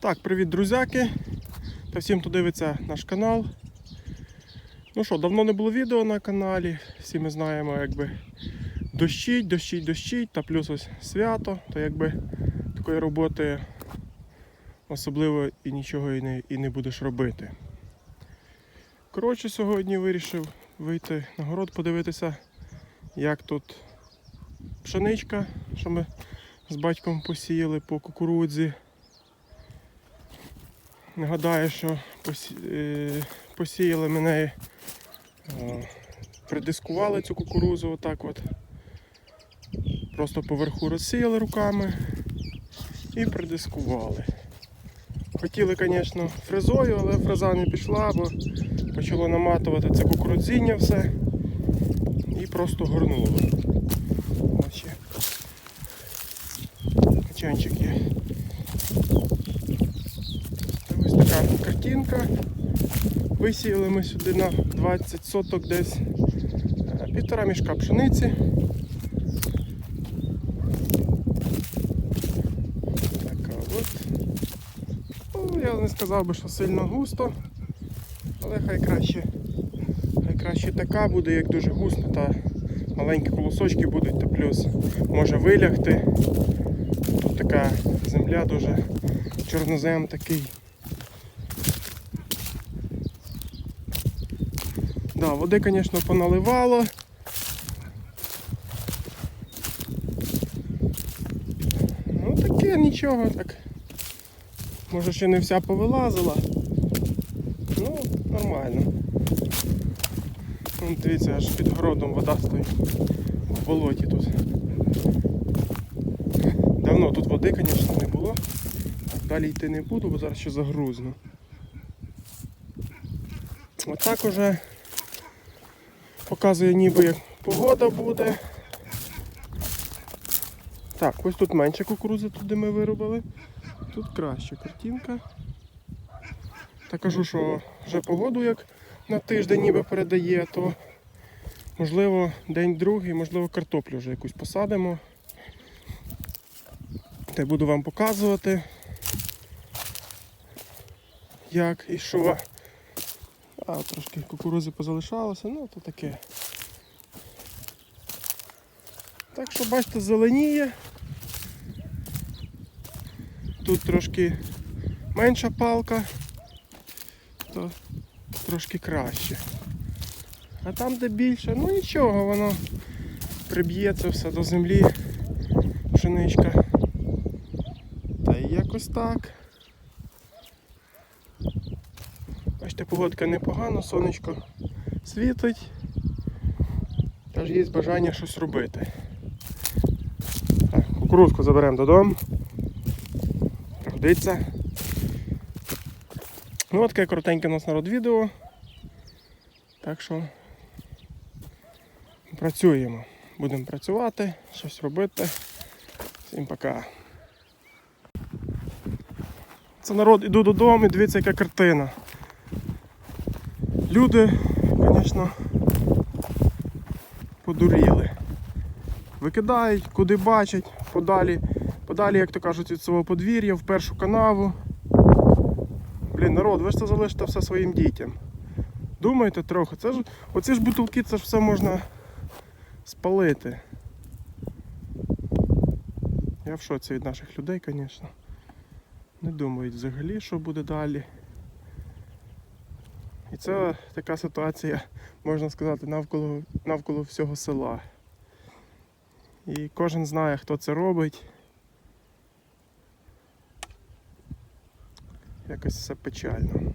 Так, привіт, друзяки. Та всім, хто дивиться наш канал. Ну що, давно не було відео на каналі. Всі ми знаємо, якби дощить, дощить, дощить, та плюс ось свято, то якби такої роботи особливо і нічого і не, і не будеш робити. Коротше, сьогодні вирішив вийти на город, подивитися, як тут пшеничка, що ми з батьком посіяли по кукурудзі. Нагадаю, що е, посіяли ми неї, е, придискували цю кукурузу отак от. Просто поверху розсіяли руками і придискували. Хотіли, звісно, фрезою, але фреза не пішла, бо почало наматувати це кукурудзіння все і просто горнуло. Качанчик є. Та Ось така картинка. Висіяли ми сюди на 20 соток десь е, півтора мішка пшениці. Така от. Ну, я не сказав би, що сильно густо, але хай краще, хай краще така буде, як дуже густо, та маленькі колосочки будуть, та плюс може вилягти. Тут така земля дуже чорнозем такий. Да, води, звісно, поналивало. Ну таке нічого так. Може ще не вся повилазила. Ну, нормально. Вон, дивіться, аж під городом вода стоїть. В болоті тут. Давно тут води, звісно, не було. Далі йти не буду, бо зараз ще загрузну. Отак уже показує ніби як погода буде. Так, ось тут менше кукурузи, тут де ми виробили. Тут краща картинка. Та кажу, що вже погоду як на тиждень ніби передає, то можливо день другий, можливо картоплю вже якусь посадимо. Та буду вам показувати, як і що. А, трошки кукурузи позалишалося, ну то таке. Так що бачите, зеленіє. Тут трошки менша палка, то трошки краще. А там, де більше, ну нічого, воно приб'ється все до землі, пшеничка. Та й якось так. Бачите, погодка непогана, сонечко світить. Тож є бажання щось робити. Так, кукурузку заберемо додому. Пригодиться. Ну от таке коротеньке у нас народ відео. Так що працюємо. Будемо працювати, щось робити. Всім пока. Це народ, іду додому і дивіться, яка картина. Люди, звісно, подуріли. Викидають, куди бачать, подалі, подалі, як то кажуть, від свого подвір'я, в першу канаву. Блін, народ, ви ж це залишите все своїм дітям. Думайте трохи, це ж, оці ж бутилки, це ж все можна спалити. Я в шоці від наших людей, звісно. Не думають взагалі, що буде далі. І це така ситуація, можна сказати, навколо, навколо всього села. І кожен знає, хто це робить. Якось все печально.